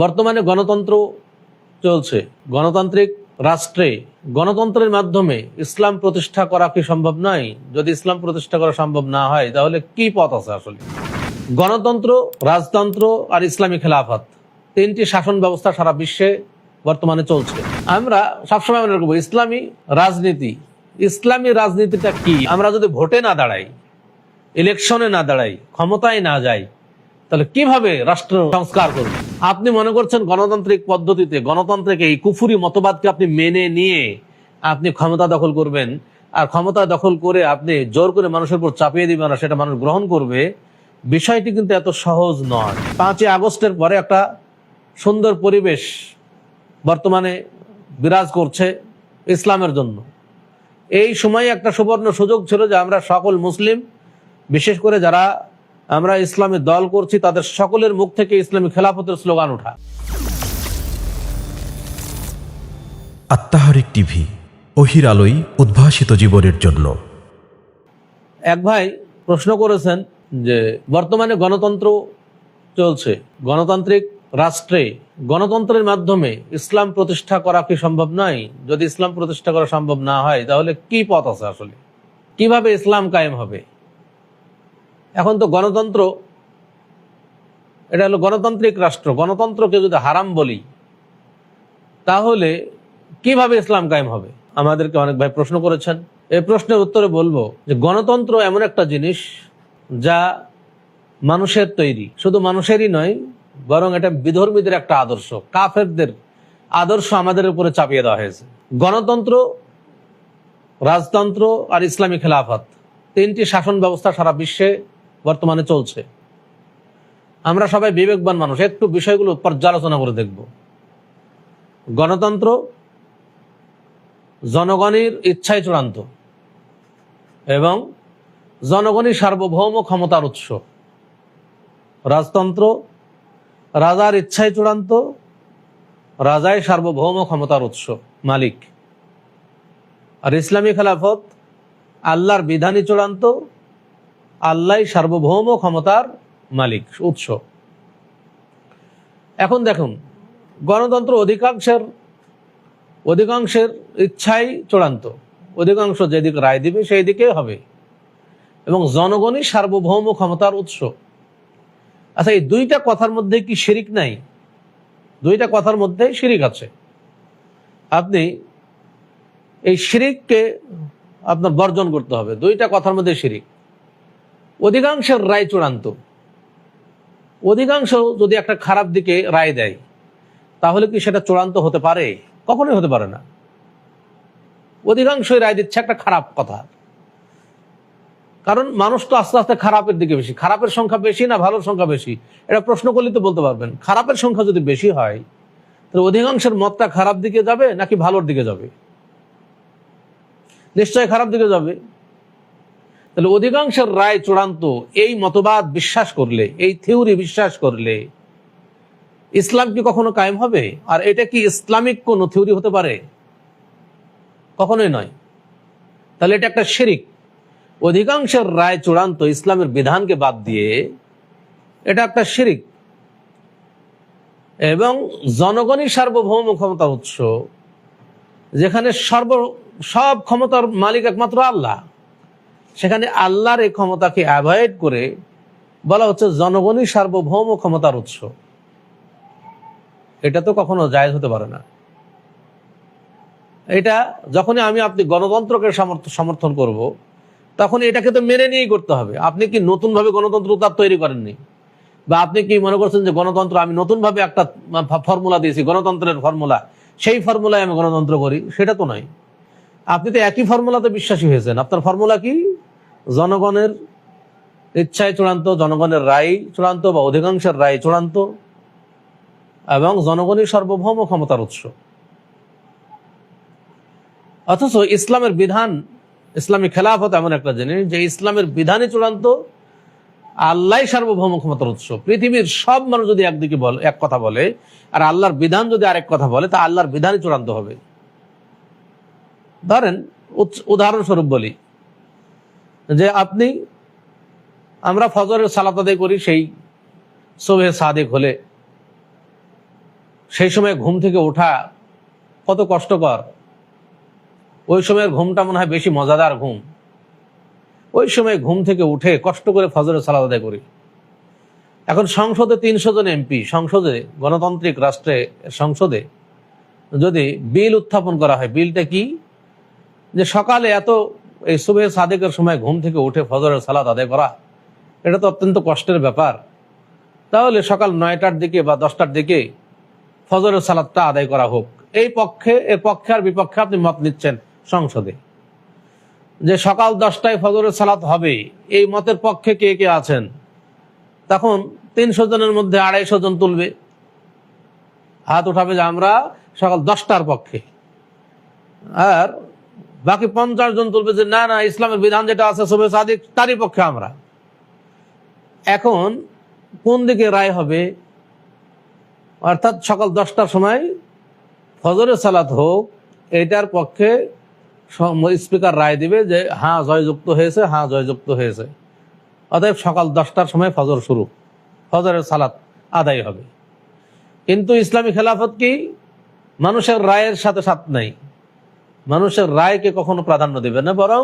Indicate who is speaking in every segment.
Speaker 1: বর্তমানে গণতন্ত্র চলছে। গণতান্ত্রিক রাষ্ট্রে, গণতন্ত্রের মাধ্যমে ইসলাম প্রতিষ্ঠা করা কি সম্ভব নয়? যদি ইসলাম প্রতিষ্ঠা করা সম্ভব না হয়, তাহলে কি পথ আছে আসলে? গণতন্ত্র, রাজতন্ত্র আর ইসলামী খেলাফত, তিনটি শাসন ব্যবস্থা সারা বিশ্বে বর্তমানে চলছে। আমরা সবসময় মনে রাখব, ইসলামী রাজনীতি, ইসলামী রাজনীতিটা কি? আমরা যদি ভোটে না দাঁড়াই, ইলেকশনে না দাঁড়াই, ক্ষমতায় না যাই তাহলে কীভাবে রাষ্ট্র সংস্কার করবে? আপনি মনে করছেন গণতান্ত্রিক পদ্ধতিতে, গণতন্ত্রকে এই কুফুরি মতবাদকে আপনি মেনে নিয়ে আপনি ক্ষমতা দখল করবেন, আর ক্ষমতা দখল করে আপনি জোর করে মানুষের উপর চাপিয়ে দিবেন আর সেটা মানুষ গ্রহণ করবে, বিষয়টি কিন্তু এত সহজ নয়। পাঁচই আগস্টের পরে একটা সুন্দর পরিবেশ বর্তমানে বিরাজ করছে ইসলামের জন্য। এই সময়ে একটা সুবর্ণ সুযোগ ছিল যে আমরা সকল মুসলিম, বিশেষ করে যারা আমরা ইসলামী দল করছি তাদের সকলের মুখ থেকে ইসলামী খেলাফতের স্লোগান ওঠা।
Speaker 2: আত্মাহারিক টিভি অহির আলোই উদ্ভাসিত জীবনের জন্য।
Speaker 1: এক ভাই প্রশ্ন করেছেন যে বর্তমানে গণতন্ত্র চলছে গণতান্ত্রিক রাষ্ট্রে গণতন্ত্রের মাধ্যমে ইসলাম প্রতিষ্ঠা করা কি সম্ভব নয়? যদি ইসলাম প্রতিষ্ঠা করা সম্ভব না হয় তাহলে কি পথ আছে আসলে? কীভাবে ইসলাম কায়েম হবে? এখন তো গণতন্ত্র, এটা হলো গণতান্ত্রিক রাষ্ট্র, গণতন্ত্রকে যদি হারাম বলি, তাহলে কীভাবে ইসলাম কায়েম হবে? আমাদেরকে অনেক ভাই প্রশ্ন করেছেন। এই প্রশ্নের উত্তরে বলব যে গণতন্ত্র এমন একটা জিনিস যা মানুষের তৈরি। শুধু মানুষেরই নয়, বরং এটা বিধর্মীদের একটা আদর্শ। কাফেরদের আদর্শ আমাদের উপরে চাপিয়ে দেওয়া হয়েছে। গণতন্ত্র, রাজতন্ত্র আর ইসলামী খেলাফত, তিনটি শাসন ব্যবস্থা সারা বিশ্বে বর্তমানে চলছে। আমরা সবাই বিবেকবান মানুষ, একটু বিষয়গুলো পর্যালোচনা করে দেখব। গণতন্ত্র জনগণের ইচ্ছায় চূড়ান্ত এবং জনগণই সার্বভৌম ক্ষমতার উৎস। রাজতন্ত্র রাজার ইচ্ছায় চূড়ান্ত, রাজাই সার্বভৌম ক্ষমতার উৎস, মালিক। আর ইসলামী খেলাফত আল্লাহর বিধানই চূড়ান্ত আল্লাহ সার্বভৌম ক্ষমতার মালিক, উৎস। এখন দেখুন, গণতন্ত্র অধিকাংশের অধিকাংশের ইচ্ছাই চূড়ান্ত। অধিকাংশ যেদিকে রায় দিবে সেই দিকে হবে। এবং জনগণই সার্বভৌম ক্ষমতার উৎস। আচ্ছা এই দুইটা কথার মধ্যে কি শিরিক নাই? দুইটা কথার মধ্যে শিরিক আছে। আপনি এই শিরিককে আপনার বর্জন করতে হবে। দুইটা কথার মধ্যে শিরিক। অধিকাংশের রায় চূড়ান্ত। অধিকাংশ যদি একটা খারাপ দিকে রায় দেয়, তাহলে কি সেটা চূড়ান্ত হতে পারে? কখনোই হতে পারে না। অধিকাংশই রায় দিচ্ছে একটা খারাপ কথা। কারণ মানুষ তো আস্তে আস্তে খারাপের দিকে বেশি। খারাপের সংখ্যা বেশি না ভালোর সংখ্যা বেশি? এটা প্রশ্ন করলে তো বলতে পারবেন। খারাপের সংখ্যা যদি বেশি হয়, তাহলে অধিকাংশের মতটা খারাপ দিকে যাবে নাকি ভালোর দিকে যাবে? নিশ্চয় খারাপ দিকে যাবে। তাহলে অধিকাংশের রায় চূড়ান্ত এই মতবাদ বিশ্বাস করলে, এই থিওরি বিশ্বাস করলে ইসলাম কি কখনো কায়েম হবে? আর এটা কি ইসলামিক কোন থিওরি হতে পারে? কখনোই নয়। তাহলে এটা একটা শিরিক। অধিকাংশের রায় চূড়ান্ত ইসলামের বিধানকে বাদ দিয়ে এটা একটা শিরিক। এবং জনগণই সার্বভৌম ক্ষমতার উৎস, যেখানে সর্ব, সব ক্ষমতার মালিক একমাত্র আল্লাহ। সেখানে আল্লাহর এই ক্ষমতাকে অ্যাভয়েড করে বলা হচ্ছে জনগণই সার্বভৌম ক্ষমতার উৎস। এটা তো কখনো জায়জ হতে পারে না। এটা যখনই আমি আপনি গণতন্ত্রকে সমর্থন করব তখন এটাকে তো মেনে নিয়েই করতে হবে। আপনি কি নতুনভাবে গণতন্ত্র তার তৈরি করেননি? বা আপনি কি মনে করছেন যে গণতন্ত্র, আমি নতুনভাবে একটা ফর্মুলা দিয়েছি, গণতন্ত্রের ফর্মুলা, সেই ফর্মুলায় আমি গণতন্ত্র করি? সেটা তো নয়। আপনি তো একই ফর্মুলাতে বিশ্বাসী হয়েছেন। আপনার ফর্মুলা কি? জনগণের ইচ্ছায় চূড়ান্ত, জনগণের রায় চূড়ান্ত বা অধিকাংশের রায় চূড়ান্ত এবং জনগণই সার্বভৌম ক্ষমতার উৎস। অথচ ইসলামের বিধান, ইসলামী খেলাফত এমন একটা জিনিস যে ইসলামের বিধানই চূড়ান্ত আল্লাহ সার্বভৌম ক্ষমতার উৎস। পৃথিবীর সব মানুষ যদি একদিকে বলে, এক কথা বলে, আর আল্লাহর বিধান যদি আরেক কথা বলে, তা আল্লাহর বিধানই চূড়ান্ত হবে। ধরেন উদাহরণস্বরূপ বলি যে আপনি, আমরা ফজরের সালাত আদায় করি সেই সোহে সাদেক হলে। সেই সময় ঘুম থেকে ওঠা কত কষ্টকর। ওই সময়ের ঘুমটা মনে হয় বেশি মজাদার ঘুম। ওই সময় ঘুম থেকে উঠে কষ্ট করে ফজরের সালাদ আদায় করি। এখন সংসদে তিনশো জন এমপি, সংসদে, গণতান্ত্রিক রাষ্ট্রে, সংসদে যদি বিল উত্থাপন করা হয়, বিলটা কি? যে সকালে এত এই সুবে সাদেকের সময় ঘুম থেকে উঠে ফজরের সালাদ আদায় করা, এটা তো অত্যন্ত কষ্টের ব্যাপার। তাহলে সকাল নয়টার দিকে বা দশটার দিকে ফজরের সালাদটা আদায় করা হোক। এই পক্ষে এর পক্ষে আর বিপক্ষে আপনি মত নিচ্ছেন সংসদে। যে সকাল দশটায় ফজরের সালাত হবে, এই মতের পক্ষে কে কে আছেন? তখন তিনশো জনের মধ্যে আড়াইশো জন তুলবে। হাত উঠাবে যে আমরা সকাল দশটার পক্ষে। আর বাকি পঞ্চাশ জন তুলবে যে, না না, ইসলামের বিধান যেটা আছে, সবে সাদিক, তারই পক্ষে আমরা। এখন কোন দিকে রায় হবে? অর্থাৎ সকাল দশটার সময় ফজরের সালাত হোক এটার পক্ষে স্পিকার রায় দিবে যে হ্যাঁ জয়যুক্ত হয়েছে হ্যাঁ জয়যুক্ত হয়েছে। অতএব সকাল দশটার সময় ফজর শুরু, ফজরের সালাত আদায় হবে। কিন্তু ইসলামী খেলাফত কি? মানুষের রায়ের সাথে সাথ নাই। মানুষের রায়কে কখনো প্রাধান্য দেবে না, বরং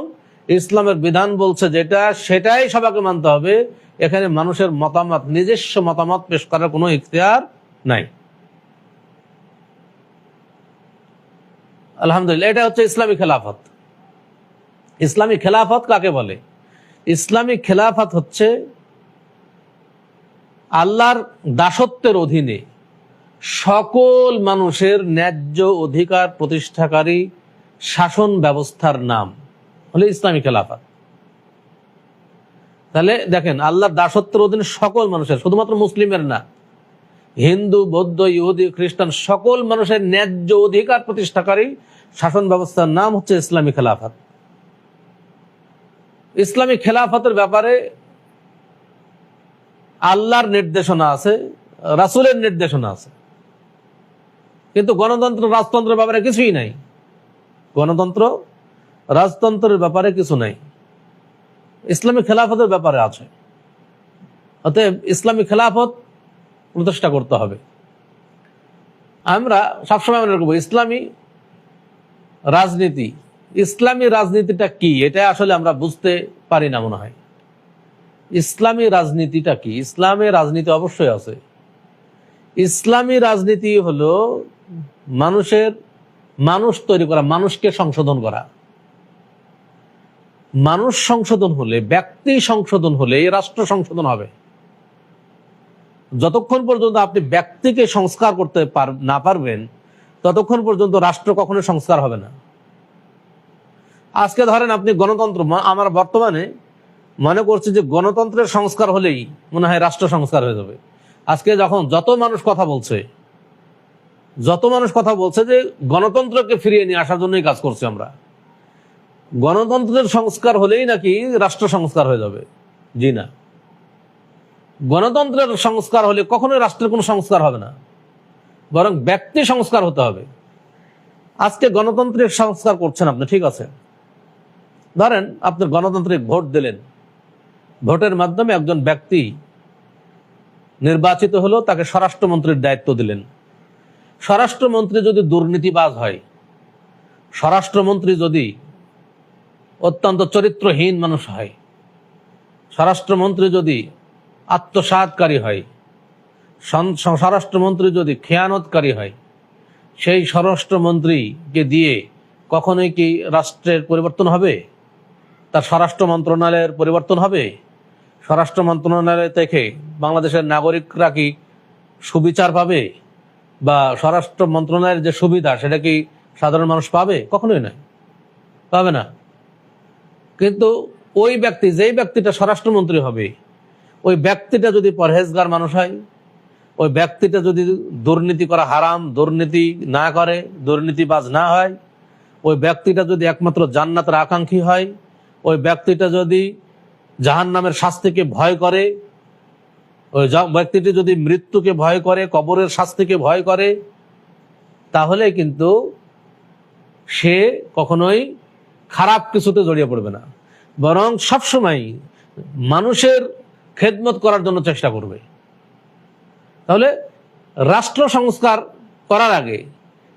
Speaker 1: ইসলামের বিধান বলছে যেটা, সেটাই সবাকে মানতে হবে। এখানে মানুষের মতামত, নিজস্ব মতামত পেশ করার কোনো ইখতিয়ার নাই। আলহামদুলিল্লাহ, এটা হচ্ছে ইসলামী খেলাফত। ইসলামী খেলাফত কাকে বলে? ইসলামী খেলাফত হচ্ছে আল্লাহর দাসত্বের অধীনে সকল মানুষের ন্যায্য অধিকার প্রতিষ্ঠাকারী শাসন ব্যবস্থার নাম হলে ইসলামী খেলাফত। তাহলে দেখেন, আল্লাহর দাসত্বের অধীনে সকল মানুষের, শুধুমাত্র মুসলিমের না, হিন্দু, বৌদ্ধ, ইহুদি, খ্রিস্টান, সকল মানুষের ন্যায্য অধিকার প্রতিষ্ঠাকারী শাসন ব্যবস্থার নাম হচ্ছে ইসলামী খেলাফত। ইসলামী খেলাফতের ব্যাপারে আল্লাহর নির্দেশনা আছে, রাসুলের নির্দেশনা আছে। কিন্তু গণতন্ত্র, রাজতন্ত্রের ব্যাপারে কিছুই নাই। গণতন্ত্র, রাজতন্ত্রের ব্যাপারে কিছু নাই। ইসলামী খেলাফতের ব্যাপারে আছে। অতএব ইসলামী খেলাফত প্রতিষ্ঠা করতে হবে। আমরা সবসময় মনে রাখব, ইসলামী রাজনীতি, ইসলামী রাজনীতিটা কি? এটা আসলে আমরা বুঝতে পারি না মনে হয়। ইসলামী রাজনীতিটা কি? ইসলামী রাজনীতি অবশ্যই আছে। ইসলামী রাজনীতি হলো মানুষের মানুষ তৈরি করা, মানুষকে সংশোধন করা। মানুষ সংশোধন হলে, ব্যক্তি সংশোধন হলে রাষ্ট্র সংশোধন হবে। যতক্ষণ পর্যন্ত আপনি ব্যক্তিকে সংস্কার করতে না পারবেন, ততক্ষণ পর্যন্ত রাষ্ট্র কখনো সংস্কার হবে না। আজকে ধরেন আপনি গণতন্ত্র আমার বর্তমানে মনে করছি যে গণতন্ত্রের সংস্কার হলেই মনে হয় রাষ্ট্র সংস্কার হয়ে যাবে। আজকে যখন যত মানুষ কথা বলছে যত মানুষ কথা বলছে যে গণতন্ত্রকে ফিরিয়ে নিয়ে আসার জন্যই কাজ করছি আমরা। গণতন্ত্রের সংস্কার হলেই নাকি রাষ্ট্র সংস্কার হয়ে যাবে। জি না। গণতন্ত্রের সংস্কার হলে কখনোই রাষ্ট্রের কোনো সংস্কার হবে না। বরং ব্যক্তি সংস্কার হতে হবে। আজকে গণতন্ত্রের সংস্কার করছেন আপনি, ঠিক আছে। ধরেন আপনি গণতান্ত্রিক ভোট দিলেন। ভোটের মাধ্যমে একজন ব্যক্তি নির্বাচিত হলো, তাকে স্বরাষ্ট্রমন্ত্রীর দায়িত্ব দিলেন। স্বরাষ্ট্রমন্ত্রী যদি দুর্নীতিবাজ হয়, স্বরাষ্ট্রমন্ত্রী যদি অত্যন্ত চরিত্রহীন মানুষ হয়, স্বরাষ্ট্রমন্ত্রী যদি আত্মসাতকারী হয় স্বরাষ্ট্রমন্ত্রী যদি খেয়ানতকারী হয়, সেই স্বরাষ্ট্রমন্ত্রীকে দিয়ে কখনোই কি রাষ্ট্রের পরিবর্তন হবে? তার স্বরাষ্ট্র মন্ত্রণালয়ের পরিবর্তন হবে? স্বরাষ্ট্র মন্ত্রণালয় থেকে বাংলাদেশের নাগরিকরা কি সুবিচার পাবে? বা স্বরাষ্ট্র মন্ত্রণালয়ের যে সুবিধা, সেটা কি সাধারণ মানুষ পাবে? কখনোই নয়। পাবে না। কিন্তু ওই ব্যক্তি, যেই ব্যক্তিটা স্বরাষ্ট্রমন্ত্রী হবে, ওই ব্যক্তিটা যদি পরহেজগার মানুষ হয়, ওই ব্যক্তিটা যদি দুর্নীতি করা হারাম, দুর্নীতি না করে, দুর্নীতিবাজ না হয়, ওই ব্যক্তিটা যদি একমাত্র জান্নাতের আকাঙ্ক্ষী হয়, ওই ব্যক্তিটা যদি জাহান নামের শাস্তিকে ভয় করে ব্যক্তিটি যদি মৃত্যুকে ভয় করে, কবরের শাস্তিকে ভয় করে, তাহলে কিন্তু সে কখনোই খারাপ কিছুতে জড়িয়ে পড়বে না। বরং সবসময় মানুষের খেদমত করার জন্য চেষ্টা করবে। তাহলে রাষ্ট্র সংস্কার করার আগে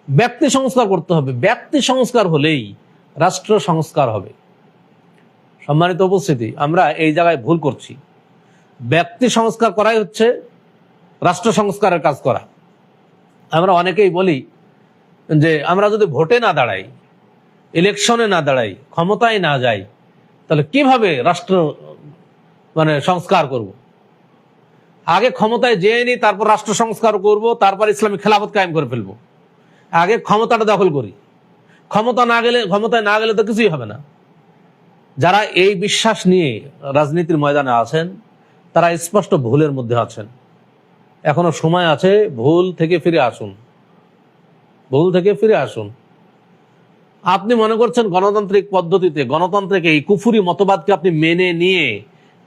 Speaker 1: ব্যক্তি সংস্কার করতে হবে। ব্যক্তি সংস্কার হলেই রাষ্ট্র সংস্কার হবে। সম্মানিত উপস্থিতি, আমরা এই জায়গায় ভুল করছি। ব্যক্তি সংস্কার করাই হচ্ছে রাষ্ট্র সংস্কারের কাজ করা। আমরা অনেকেই বলি যে আমরা যদি ভোটে না দাঁড়াই, ইলেকশনে না দাঁড়াই, ক্ষমতায় না যাই, তাহলে কীভাবে রাষ্ট্র মানে সংস্কার করব। আগে ক্ষমতায় যেয়ে নি, তারপর রাষ্ট্র সংস্কার করব, তারপর ইসলামী খেলাফত কায়েম করে ফেলব। আগে ক্ষমতাটা দখল করি। ক্ষমতা না গেলে, ক্ষমতায় না গেলে তো কিছুই হবে না। যারা এই বিশ্বাস নিয়ে রাজনীতির ময়দানে আছেন তারা স্পষ্ট ভুলের মধ্যে আছেন। এখনও সময় আছে, ভুল থেকে ফিরে আসুন। ভুল থেকে ফিরে আসুন। আপনি মনে করছেন গণতান্ত্রিক পদ্ধতিতে, গণতন্ত্রকে এই কুফুরি মতবাদকে আপনি মেনে নিয়ে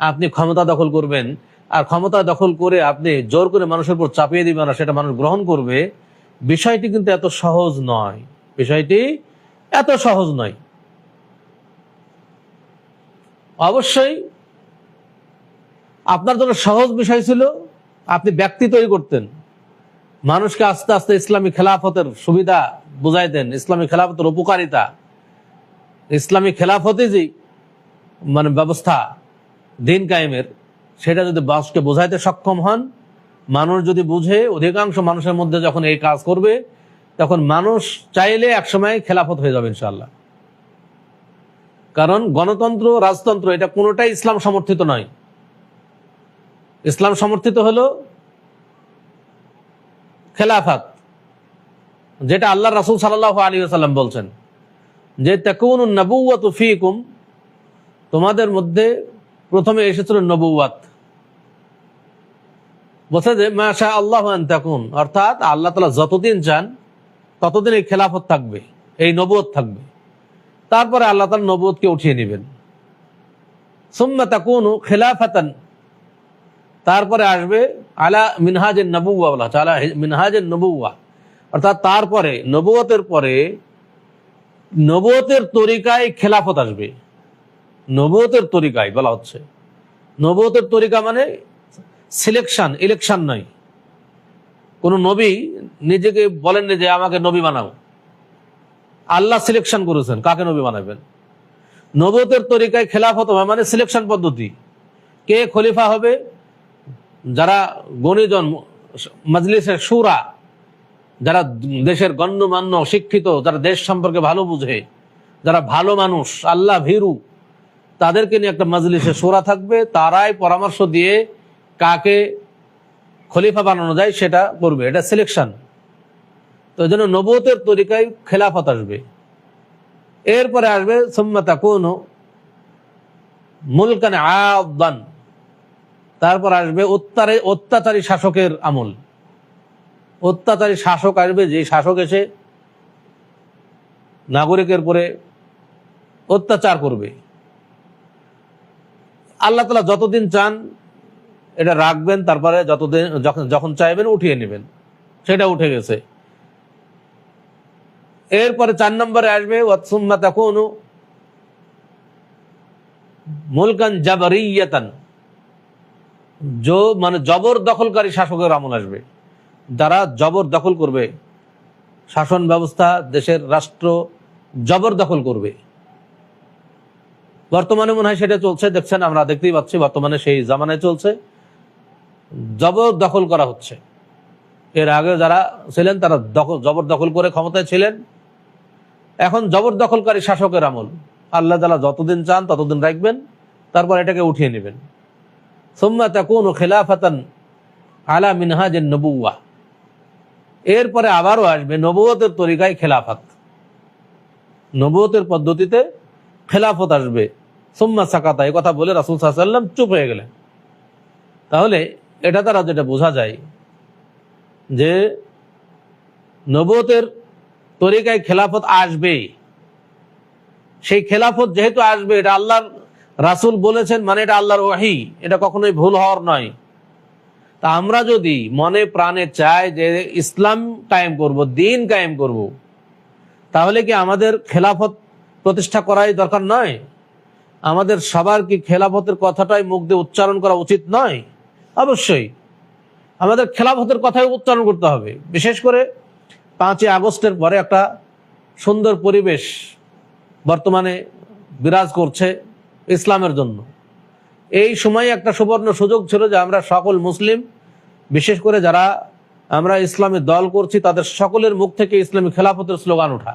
Speaker 1: আপনি ক্ষমতা দখল করবেন, আর ক্ষমতা দখল করে আপনি জোর করে মানুষের উপর চাপিয়ে দিবেন না সেটা মানুষ গ্রহণ করবে, বিষয়টি কিন্তু এত সহজ নয়। বিষয়টি এত সহজ নয়। অবশ্যই আপনার জন্য সহজ বিষয় ছিল, আপনি ব্যক্তি তৈরি করতেন। মানুষকে আস্তে আস্তে ইসলামী খেলাফতের সুবিধা বুঝাইতেন ইসলামী খেলাফতের উপকারিতা। ইসলামী খেলাফতে যে মানে ব্যবস্থা দিন কায়েমের, সেটা যদি বাসকে বোঝাইতে সক্ষম হন, মানুষ যদি বুঝে, অধিকাংশ মানুষের মধ্যে যখন এই কাজ করবে, তখন মানুষ চাইলে একসময় খেলাফত হয়ে যাবে ইনশাল্লাহ কারণ গণতন্ত্র, রাজতন্ত্র, এটা কোনোটাই ইসলাম সমর্থিত নয়। ইসলাম সমর্থিত হলো খেলাফাত, যেটা আল্লাহ রাসুল সাল্লাহ আলী সাল্লাম বলছেন যে তেকুন নবুয়াত ফিকুম, তোমাদের মধ্যে প্রথমে এসেছিল নবুয়াত বলছে যে মাশা আল্লাহ তেকুন, অর্থাৎ আল্লাহ তালা যতদিন চান ততদিন এই খেলাফত থাকবে, এই নবুয়ত থাকবে। তারপরে আল্লাহ তালা নবুয়তকে উঠিয়ে নেবেন। সুম্মা তাকুন খেলাফাতান তারপরে আসবে আলা মিনহাজের নবুয়া বলা হচ্ছে, আলা মিনহাজের নবুয়া অর্থাৎ তারপরে নবুয়তের পরে নবুয়তের তরিকায় খেলাফত আসবে। নবুয়তের তরিকায় বলা হচ্ছে। নবুয়তের তরিকা মানে সিলেকশন ইলেকশন নয়। কোন নবী নিজেকে বলেন যে, আমাকে নবী বানাও। আল্লাহ সিলেকশন করেছেন, কাকে নবী বানাবেন? নবতের তরিকায় খেলাফত হবে মানে সিলেকশন পদ্ধতি। কে খলিফা হবে? যারা গণিজন মজলিসের সুরা, যারা দেশের গণ্যমান্য, শিক্ষিত, যারা দেশ সম্পর্কে ভালো বুঝে, যারা ভালো মানুষ, আল্লাহ ভীরু, তাদেরকে নিয়ে একটা মজলিসে সুরা থাকবে। তারাই পরামর্শ দিয়ে কাকে খলিফা বানানো যায় সেটা করবে। এটা সিলেকশন তো এই জন্য নবতের তরিকায় খেলাফত আসবে। এরপরে আসবে সম্মতা কোন মুলকান আদান তারপর আসবে অত্যারে অত্যাচারী শাসকের আমল। অত্যাচারী শাসক আসবে, যে শাসক এসে নাগরিকের পরে অত্যাচার করবে। আল্লাহ তালা যতদিন চান এটা রাখবেন, তারপরে যতদিন যখন যখন চাইবেন উঠিয়ে নেবেন। সেটা উঠে গেছে। এরপরে চার নম্বরে আসবে ওয়াতসুম্মা তাকুনু মুলকান জাবরিয়াতান। মানে জবর দখলকারী শাসকের আমল আসবে। যারা জবর দখল করবে, শাসন ব্যবস্থা দেশের রাষ্ট্র জবর দখল করবে। বর্তমানে মনে হয় সেটা চলছে, দেখছেন আমরা দেখতেই পাচ্ছি বর্তমানে সেই জামানায় চলছে। জবর দখল করা হচ্ছে। এর আগে যারা ছিলেন, তারা দখল, জবর দখল করে ক্ষমতায় ছিলেন। এখন জবরদখলকারী শাসকের আমল। আল্লাহ তালা যতদিন চান ততদিন রাখবেন, তারপর এটাকে উঠিয়ে নেবেন। সোম্মা তাকুন আলা মিনহাজের নবুয়া এরপরে আবারও আসবে নবুয়তের তরিকায় খেলাফাত। নবুয়তের পদ্ধতিতে খেলাফত আসবে। সোম্মা সাকাতা এই কথা বলে রাসুল সাল্লাম চুপ হয়ে গেলেন। তাহলে এটা দ্বারা যেটা বোঝা যায় যে নবতের তরিকায় খেলাফত আসবে সেই খেলাফত যেহেতু আসবে, এটা আল্লাহর রাসুল বলেছেন মানে এটা আল্লাহর ওয়াহি, এটা কখনোই ভুল হওয়ার নয়। তা আমরা যদি মনে প্রাণে চাই যে ইসলাম কায়েম করব, দিন কায়েম করব, তাহলে কি আমাদের খেলাফত প্রতিষ্ঠা করাই দরকার নয়? আমাদের সবার কি খেলাফতের কথাটাই মুখ দিয়ে উচ্চারণ করা উচিত নয়? অবশ্যই। আমাদের খেলাফতের কথাই উচ্চারণ করতে হবে। বিশেষ করে পাঁচই আগস্টের পরে একটা সুন্দর পরিবেশ বর্তমানে বিরাজ করছে। ইসলামের জন্য। এই সময় একটা সুবর্ণ সুযোগ ছিল যে আমরা সকল মুসলিম, বিশেষ করে যারা আমরা ইসলামী দল করছি, তাদের সকলের মুখ থেকে ইসলামী খেলাফতের স্লোগান ওঠা।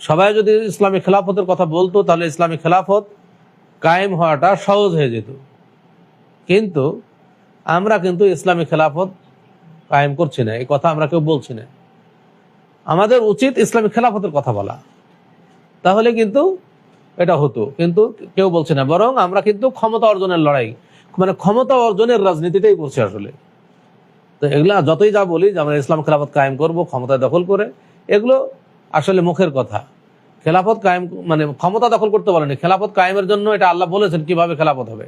Speaker 1: সবাই যদি ইসলামী খেলাফতের কথা বলতো, তাহলে ইসলামী খেলাফত কায়েম হওয়াটা সহজ হয়ে যেত। কিন্তু আমরা কিন্তু ইসলামী খেলাফত কায়েম করছি না, এই কথা আমরা কেউ বলছি না। আমাদের উচিত ইসলামী খেলাফতের কথা বলা। তাহলে কিন্তু এটা হতো। কিন্তু কেউ বলছে না। বরং আমরা কিন্তু ক্ষমতা অর্জনের লড়াই মানে ক্ষমতা অর্জনের রাজনীতিটাই করছি আসলে। তো এগুলা যতই যা বলি, যে আমরা ইসলাম খেলাফত কায়েম করব, ক্ষমতা দখল করে, এগুলো আসলে মুখের কথা। খেলাফত কায়েম মানে ক্ষমতা দখল করতে বলেনি খেলাফত কায়েমের জন্য এটা আল্লাহ বলেছেন কীভাবে খেলাফত হবে।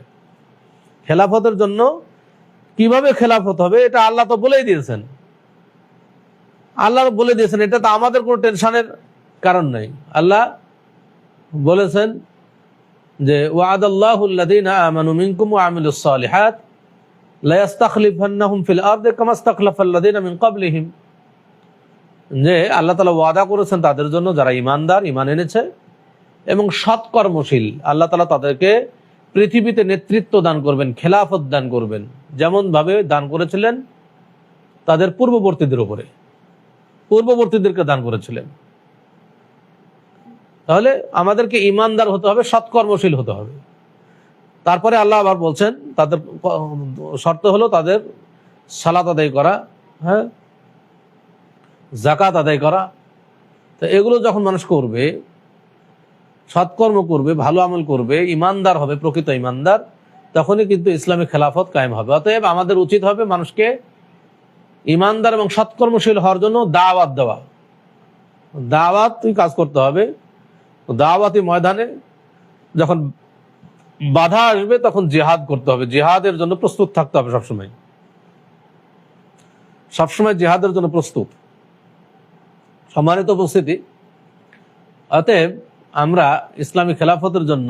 Speaker 1: খেলাফতের জন্য কীভাবে খেলাফত হবে, এটা আল্লাহ তো বলেই দিয়েছেন। আল্লাহ বলে দিয়েছেন, এটা তো আমাদের কোনো টেনশনের কারণ নেই। আল্লাহ বলেছেন যে ওয়াদাল্লাহুল্লাযীনা আমানু মিনকুম ওয়া আমিলুস সালিহাত লা ইস্তাখলিফান্নাহুম ফিল আরদি কামা ইস্তাখলাফাল্লাযীনা ক্বাবলিহিম। যে, আল্লাহ ওয়াদা করেছেন তাদের জন্য, যারা ঈমানদার ইমান এনেছে এবং সৎকর্মশীল, আল্লাহ তাআলা তাদেরকে পৃথিবীতে নেতৃত্ব দান করবেন, খেলাফত দান করবেন যেমন ভাবে দান করেছিলেন তাদের পূর্ববর্তীদের উপরে। পূর্ববর্তীদেরকে দান করেছিলেন। তাহলে আমাদেরকে ইমানদার হতে হবে, সৎকর্মশীল হতে হবে। তারপরে আল্লাহ আবার বলছেন, তাদের শর্ত হলো তাদের সালাত আদায় করা হ্যাঁ? জাকাত আদায় করা। তো এগুলো যখন মানুষ করবে, সৎকর্ম করবে, ভালো আমল করবে, ইমানদার হবে, প্রকৃত ইমানদার, তখনই কিন্তু ইসলামী খেলাফত কায়েম হবে। অতএব আমাদের উচিত হবে মানুষকে ইমানদার এবং সৎকর্মশীল হওয়ার জন্য দাওয়াত দেওয়া। দাওয়াত তুই কাজ করতে হবে দাওয়াতি ময়দানে যখন বাধা আসবে তখন জিহাদ করতে হবে। জিহাদের জন্য প্রস্তুত থাকতে হবে সবসময়। সবসময় জিহাদের জন্য প্রস্তুত। সম্মানিত উপস্থিতি, অতএব আমরা ইসলামী খেলাফতের জন্য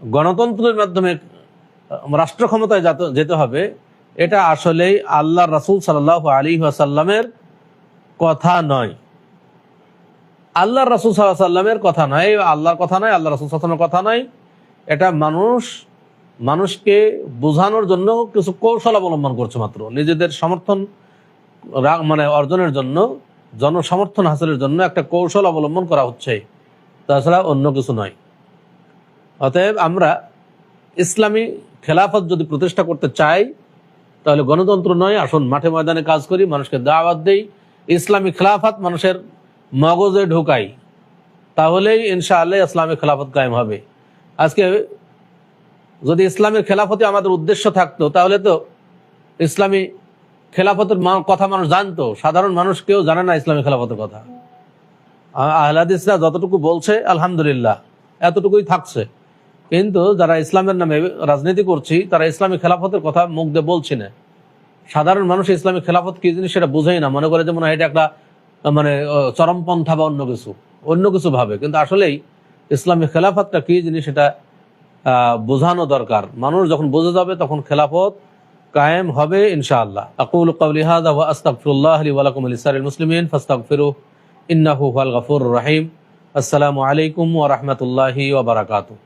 Speaker 1: গণতন্ত্রের মাধ্যমে রাষ্ট্র ক্ষমতায় যেতে হবে, এটা আসলেই আল্লাহ রাসূল সাল্লাহ আলী আসাল্লামের কথা নয়। আল্লাহ রাসুল সাল্লাহ সাল্লামের কথা নয় আল্লাহর কথা নয় আল্লাহ রাসুল সাল্লামের কথা নয় এটা মানুষ, মানুষকে বোঝানোর জন্য কিছু কৌশল অবলম্বন করছে মাত্র। নিজেদের সমর্থন মানে অর্জনের জন্য, জনসমর্থন হাসিলের জন্য একটা কৌশল অবলম্বন করা হচ্ছে। তাছাড়া অন্য কিছু নয়। অতএব আমরা ইসলামী খেলাফত যদি প্রতিষ্ঠা করতে চাই, তাহলে গণতন্ত্র নয়, আসুন মাঠে ময়দানে কাজ করি, মানুষকে দাওয়াত দেই। ইসলামী খেলাফত মানুষের মগজে ঢোকাই, তাহলেই ইনশাআল্লাহ ইসলামী খেলাফত কায়েম হবে। আজকে যদি ইসলামের খেলাফতে আমাদের উদ্দেশ্য থাকতো, তাহলে তো ইসলামী খেলাফতের কথা মানুষ জানতো। সাধারণ মানুষ কেউ জানে না ইসলামী খেলাফতের কথা। আহলাদিসরা যতটুকু বলছে, আলহামদুলিল্লাহ, এতটুকুই থাকছে। কিন্তু যারা ইসলামের নামে রাজনীতি করছি, তারা ইসলামী খেলাফতের কথা মুখ দিয়ে বলছি না। সাধারণ মানুষ ইসলামী খেলাফত কি জিনিস সেটা বোঝেই না। মনে করে যে মনে হয় এটা একটা মানে চরমপন্থা বা অন্য কিছু অন্য কিছু ভাবে। কিন্তু আসলেই ইসলামী খেলাফতটা কি জিনিস সেটা বোঝানো দরকার। মানুষ যখন বুঝে যাবে তখন খেলাফত কায়েম হবে ইনশাআল্লাহ। আকুল কওলি হাযা ওয়া আস্তাগফিরুল্লাহ লি ওয়া লাকুম লিসারিল মুসলিমিন ফাস্তাগফিরু ইন্নাহু হুয়াল গফুরুর রহিম। আসসালামু আলাইকুম ওয়া রাহমাতুল্লাহি ওয়া বারাকাতুহু।